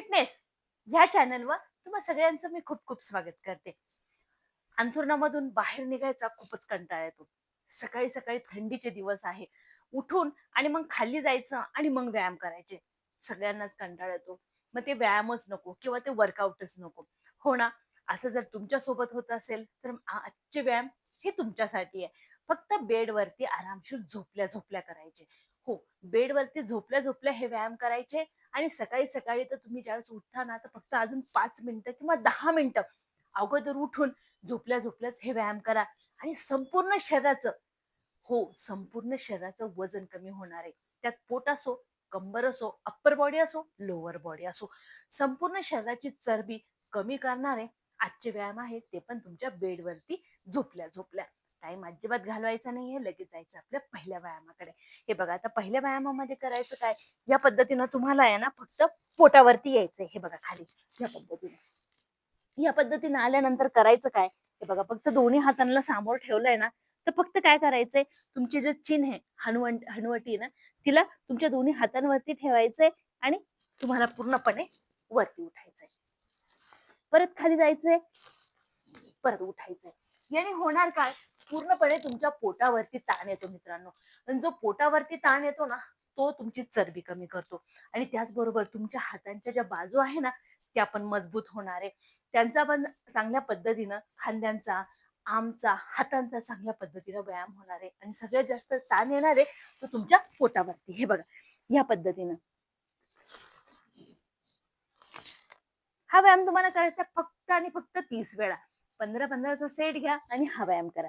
Fitness ह्या चॅनलवर तुम्हा सगळ्यांचं मी खूप खूप स्वागत करते. अंथरुणामधून बाहेर निघायचा खूपच कंटाळा येतो. सकाळी सकाळी थंडीचे दिवस आहे. उठून आणि मग खाली जायचं आणि मग व्यायाम करायचे. सगळ्यांनाच कंटाळा येतो. मग ते व्यायामच नको किंवा ते वर्कआउटच नको. हो ना? असं जर तुमच्यासोबत होत असेल तर आजचे व्यायाम हे तुमच्यासाठी आहे. फक्त बेडवरती आरामशीर झोपल्या झोपल्या करायचे. हो बेडवरती झोपल्या झोपल्या हे व्यायाम करायचे आणि सकाळी सकाळी तर तुम्ही ज्यावेळेस उठता ना तर फक्त अजून पाच मिनिटं किंवा दहा मिनिटं अगोदर उठून झोपल्या झोपल्याच हे व्यायाम करा. आणि संपूर्ण शरीराचं हो संपूर्ण शरीराचं वजन कमी होणार आहे. त्यात पोट असो कंबर असो अप्पर बॉडी असो लोअर बॉडी असो. संपूर्ण शरीराची चरबी कमी करणारे आजचे व्यायाम आहेत ते पण तुमच्या बेडवरती झोपल्या झोपल्या. टाइम अजिबात घालवायचा नाहीये लगेच जायचं आपल्या पहिल्या व्यायामाकडे. हे बघा आता पहिल्या व्यायामामध्ये करायचं काय? या पद्धतीनं तुम्हाला आहे ना फक्त पोटावरती यायचंय हे बघा खाली. या पद्धतीने. या पद्धतीने आल्यानंतर करायचं काय? हे बघा फक्त दोन्ही हातांना सामोर ठेवलंय ना तर फक्त काय करायचंय? तुमची जे चिन्ह आहे हनुवं हनुवटी ना तिला तुमच्या दोन्ही हातांवरती ठेवायचंय आणि तुम्हाला पूर्णपणे वरती उठायचंय. परत खाली जायचंय परत उठायचंय. याने होणार काय? पूर्णपणे तुमच्या पोटावरती ताण येतो मित्रांनो. आणि जो पोटावरती ताण येतो ना तो तुमची चरबी कमी करतो. आणि त्याचबरोबर तुमच्या हातांच्या ज्या बाजू आहे ना त्या पण मजबूत होणार. आहे त्यांचा पण चांगल्या पद्धतीनं खांद्यांचा आमचा हातांचा चांगल्या पद्धतीनं व्यायाम होणार. आहे आणि सगळ्यात जास्त ताण येणार आहे तो तुमच्या पोटावरती. हे बघा या पद्धतीनं. हा व्यायाम तुम्हाला करायचा फक्त आणि फक्त तीस वेळा. पंधरा पंधराचा सेट घ्या आणि हा व्यायाम करा.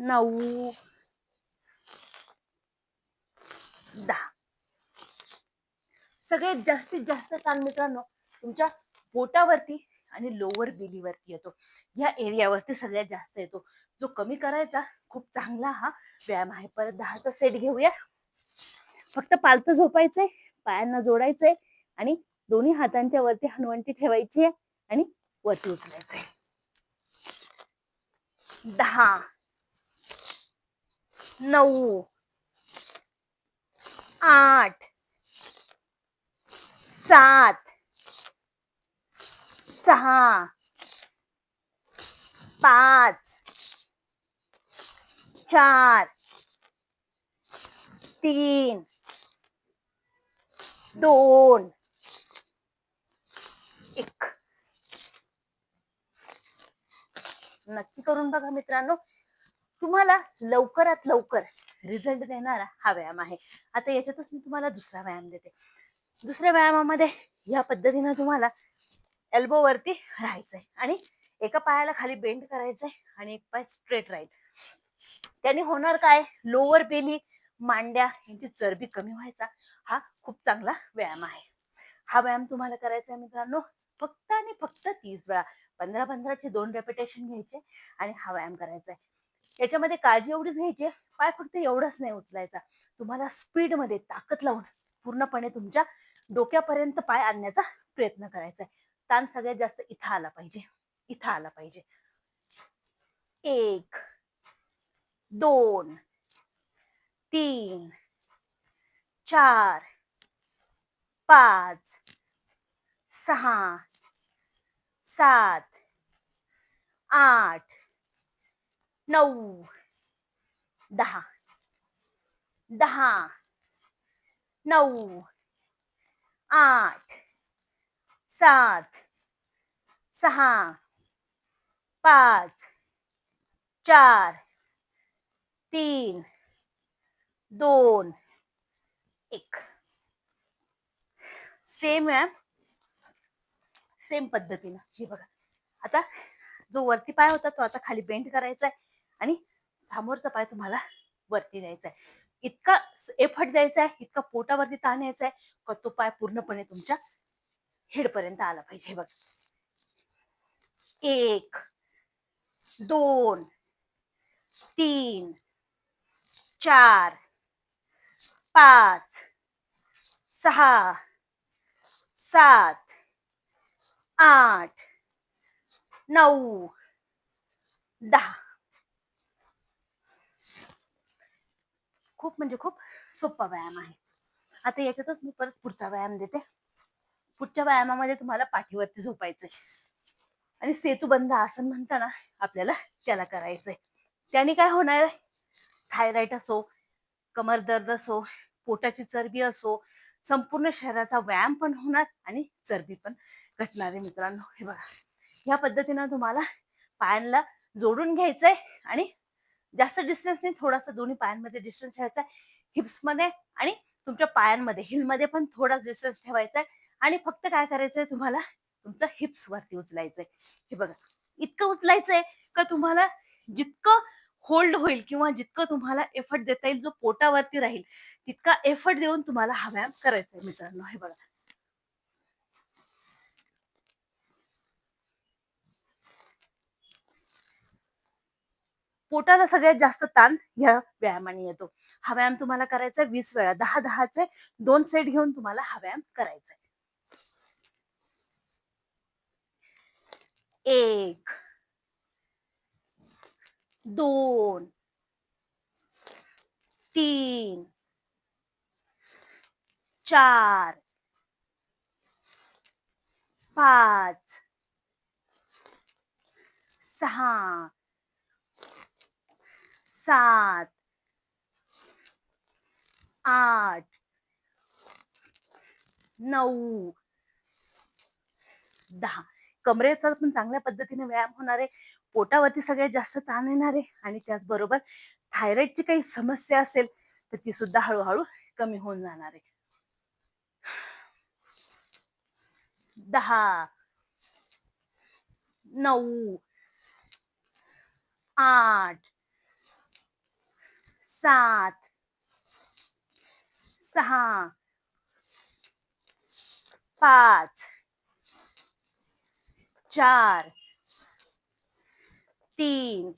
नऊ दहा सगळ्यात जास्तीत जास्त ताण मित्रांनो तुमच्या पोटावरती आणि लोअर बेलीवरती येतो. या एरियावरती सगळ्यात जास्त येतो. जो कमी करायचा खूप चांगला हा. व्यायाम आहे. परत दहाचा सेट घेऊया. फक्त पालतं झोपायचंय पायांना जोडायचंय आणि दोन्ही हातांच्या वरती हनुवंती ठेवायची आहे आणि वरती उचलायचंय. दहा. नऊ आठ सात सहा पाच चार तीन दोन एक. नक्की करून बघा मित्रांनो. तुम्हाला लवकरात लवकर रिझल्ट देणारा हा व्यायाम आहे. आता याच्यातच मी तुम्हाला दुसरा व्यायाम देते. दुसऱ्या व्यायामामध्ये या पद्धतीनं तुम्हाला एल्बो वरती राहायचंय आणि एका पायाला खाली बेंड करायचंय आणि एक पाय स्ट्रेट राहील त्याने होणार काय? लोअर बेली मांड्या यांची चरबी कमी व्हायचा हा खूप चांगला व्यायाम आहे. हा व्यायाम तुम्हाला करायचा आहे मित्रांनो फक्त आणि फक्त तीस वेळा. पंधरा पंधराचे दोन रेपिटेशन घ्यायचे आणि हा व्यायाम करायचा आहे याच्यामध्ये काळजी एवढीच घ्यायची पाय फक्त एवढंच नाही उचलायचा. तुम्हाला स्पीडमध्ये ताकद लावून पूर्णपणे तुमच्या डोक्यापर्यंत पाय आणण्याचा प्रयत्न करायचा आहे. ताण सगळ्यात जास्त इथं आला पाहिजे. इथं आला पाहिजे. एक दोन तीन चार पाच सहा सात आठ नऊ दहा दहा नऊ आठ सात सहा पाच चार तीन दोन एक. सेम आहे. सेम पद्धतीनं. हे बघा. आता जो वरती पाय होता तो आता खाली बेंड करायचा आहे आणि समोरचा पाय तुम्हाला वरती द्यायचा आहे इतका एफर्ट द्यायचा आहे इतका पोटावरती ताण यायचा आहे का तो पाय पूर्णपणे तुमच्या हेडपर्यंत आला पाहिजे. बघ. एक दोन तीन चार पाच सहा सात आठ नऊ दहा. खूप म्हणजे खूप सोपा व्यायाम आहे. आता याच्यातच मी परत पुढचा व्यायाम देते. पुढच्या व्यायामामध्ये तुम्हाला पाठीवरती झोपायचंय. आणि सेतुबंध आसन म्हणताना आपल्याला त्याला करायचंय. त्याने काय होणार थायरॉइड असो कमर दर्द असो पोटाची चरबी असो संपूर्ण शरीराचा व्यायाम पण होणार आणि चरबी पण घटणार आहे मित्रांनो. हे बघा. ह्या पद्धतीनं तुम्हाला पायांना जोडून घ्यायचंय आणि जास्त डिस्टन्स नाही थोडासा दोन्ही पायांमध्ये डिस्टन्स ठेवायचा हिप्समध्ये आणि तुमच्या पायांमध्ये हिलमध्ये पण थोडाच डिस्टन्स ठेवायचा आहे. आणि फक्त काय करायचंय तुम्हाला? तुमचं हिप्स वरती उचलायचंय. हे बघा इतकं उचलायचंय का तुम्हाला जितकं होल्ड होईल किंवा जितकं तुम्हाला एफर्ट देता येईल जो पोटावरती राहील तितका एफर्ट देऊन तुम्हाला हा व्यायाम करायचा आहे मित्रांनो. हे बघा पोटाला सगळ्यात जास्त ताण या व्यायामाने येतो. हा व्यायाम तुम्हाला करायचा आहे वीस वेळा. दहा दहाचे दोन सेट घेऊन तुम्हाला हा व्यायाम करायचा आहे. एक दोन तीन चार पाच सहा सात आठ नऊ दहा. कमरेचा पण चांगल्या पद्धतीने व्यायाम होणार आहे पोटावरती सगळ्यात जास्त ताण येणार आहे आणि त्याचबरोबर थायरॉइडची काही समस्या असेल तर ती सुद्धा हळूहळू कमी होऊन जाणार आहे. दहा नऊ आठ सात सहा पाच चार तीन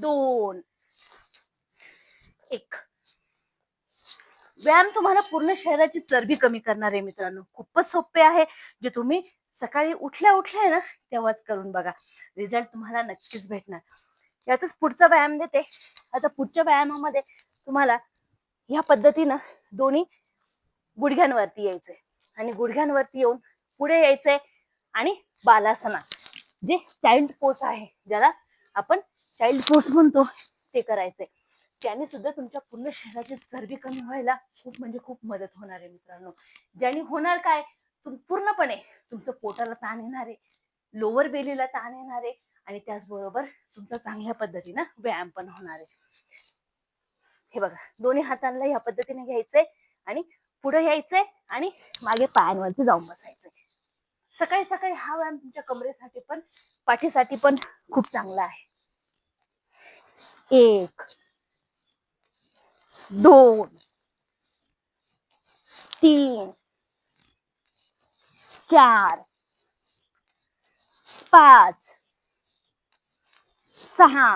दोन एक. व्यायाम तुम्हाला पूर्ण शरीराची चरबी कमी करणार आहे मित्रांनो. खूपच सोपे आहे. जे तुम्ही सकाळी उठल्या उठल्या ना तेव्हाच करून बघा. रिझल्ट तुम्हाला नक्कीच भेटणार. यातच पुढचा व्यायाम देते. आता पुढच्या व्यायामामध्ये तुम्हाला ह्या पद्धतीनं दोन्ही गुडघ्यांवरती यायचंय. आणि गुडघ्यांवरती येऊन पुढे यायचंय आणि बालासना जे चाइल्ड पोस आहे ज्याला आपण चाइल्ड पोस म्हणतो ते करायचंय. त्याने सुद्धा तुमच्या पूर्ण शरीराची चरबी कमी व्हायला खूप म्हणजे खूप मदत होणार आहे मित्रांनो. ज्याने होणार काय? तुम पूर्णपणे तुमचं पोटाला ताण येणार आहे लोअर बेलीला ताण येणार आहे आणि त्याचबरोबर तुमचा चांगल्या पद्धतीनं व्यायाम पण होणार आहे. हे बघा दोन्ही हातांना ह्या पद्धतीने घ्यायचंय आणि पुढे यायचंय आणि मागे पायांवरती जाऊन बसायचंय. सकाळी सकाळी हा व्यायाम तुमच्या कमरेसाठी पण पाठीसाठी पण खूप चांगला आहे. एक दोन तीन चार पाच सहा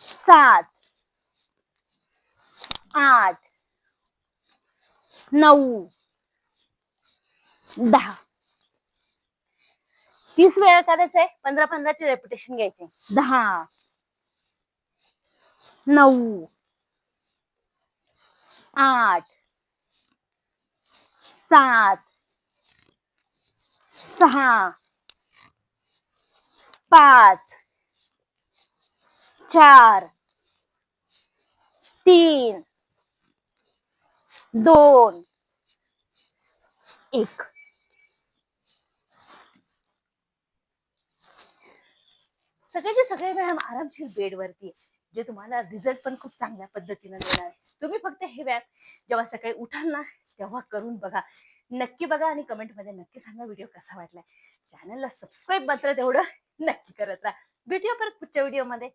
सात आठ नऊ दहा. तीस वेळा करायचंय आहे पंधरा पंधराचे रेप्युटेशन घ्यायचे. दहा नऊ आठ सात सहा पाच चार तीन दोन एक. सगळेचे सगळे व्यायाम आरामशीर बेडवरती आहे जे तुम्हाला रिझल्ट पण खूप चांगल्या पद्धतीने देणार आहे तुम्ही फक्त हे व्यायाम जेव्हा सकाळी उठाल ना तेव्हा करून बघा. नक्की बघा आणि कमेंटमध्ये नक्की सांगा व्हिडिओ कसा वाटलाय. चॅनलला सबस्क्राईब मात्र तेवढं नक्की करत राहा. भेटूया परत पुढच्या व्हिडिओमध्ये